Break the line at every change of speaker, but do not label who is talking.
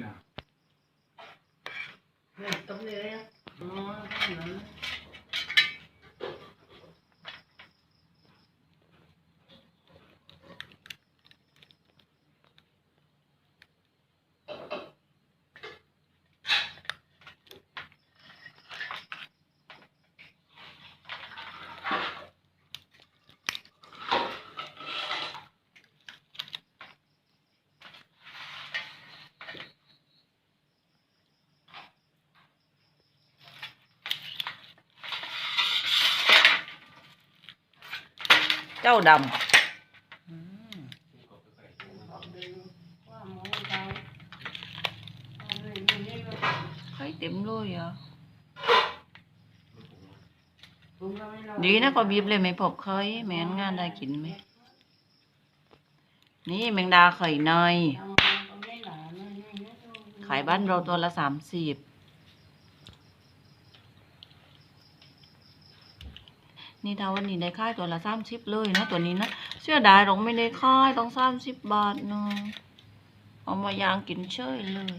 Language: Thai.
เนี่ยต้มเลยอะอ๋อได้เหรอ
เจ้าดำ
บอกดูว่าหมูเราเอาเลยนี่นี่ก็
ไข่เต็มเลยอะ
ปรุงเราไม่รอ
ดีนะก็บีบเลยไม่พบเคยแม่นงานได้กินไหม นี่แมงดาไข่เนย
เอามาเอาไม่หลาไม่ไม่ไม่ต้อง
ขายบ้านเราตัวละสามสิบ นี่ดาวันนี้ได้ค่ายตัวละสามสิบเลยนะตัวนี้นะเสื้อดายเราไม่ได้ค่ายต้องสามสิบบาทเนาะเอามายางกินเฉยเลย